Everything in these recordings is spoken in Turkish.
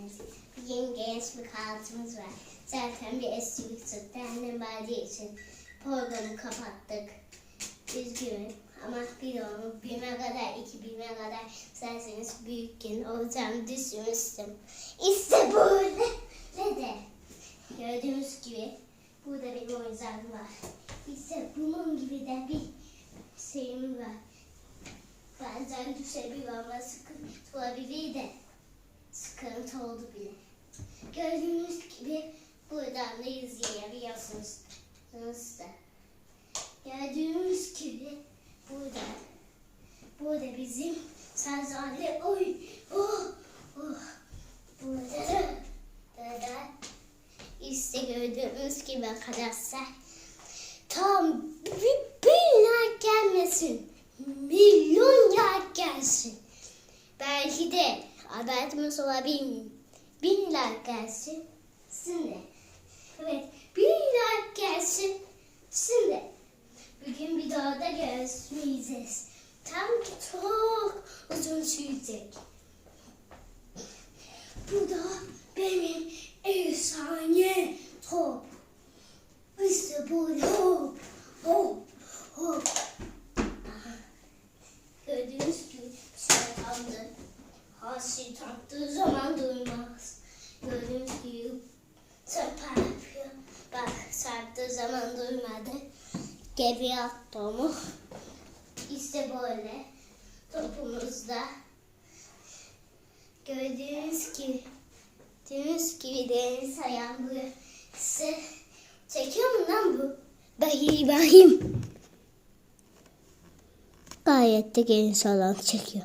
geldiniz. Bugün genç bir kahvaltımız var. Zaten bir eski tuttu. Annem verdiği için programı kapattık. Üzgünüm ama bir onu büyüme kadar, iki büyüme kadar isterseniz büyükken olacağım düşünmüştüm. İşte böyle. Ne de gördüğünüz gibi burada bir oyuncağım var. İşte bunun gibi de bir şeyim var. Bazen düşebilir ama sıkıntı olabilir de. Gördüğünüz gibi buradan da izleyebiliyorsunuz. Nasıl? Gördüğünüz gibi burada. Burada bizim sazane oy. Oh oh. Burada da da da işte gördüğünüz gibi arkadaşlar. Tam bir bin like gelmesin. Milyon like gelsin. Belki de abartmış olabilir bin like gelsin şimdi evet bin like gelsin şimdi bugün bir daha da görüşmeyeceğiz tam çok uzun sürecek. Bu da benim efsane top. İşte bu hop hop hop Gördüğünüz gibi şeytandı. Hasi taktığı zaman duymaz. Gördüğünüz gibi çapa yapıyor. Bak sarktığı zaman duymadı. Geri attı onu. İşte böyle. Topumuzda. Gördüğünüz gibi Gördüğünüz gibi deniz ayağım bu. Size çekiyor mu lan bu? Bakayım bakayım. Gayet de geniş alan çekiyor.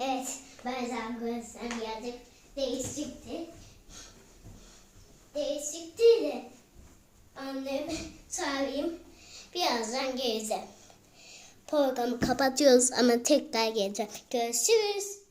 Evet, bazen gözlem geldik. Değişikti Birazdan geleceğim. Programı kapatıyoruz ama tekrar geleceğim. Görüşürüz.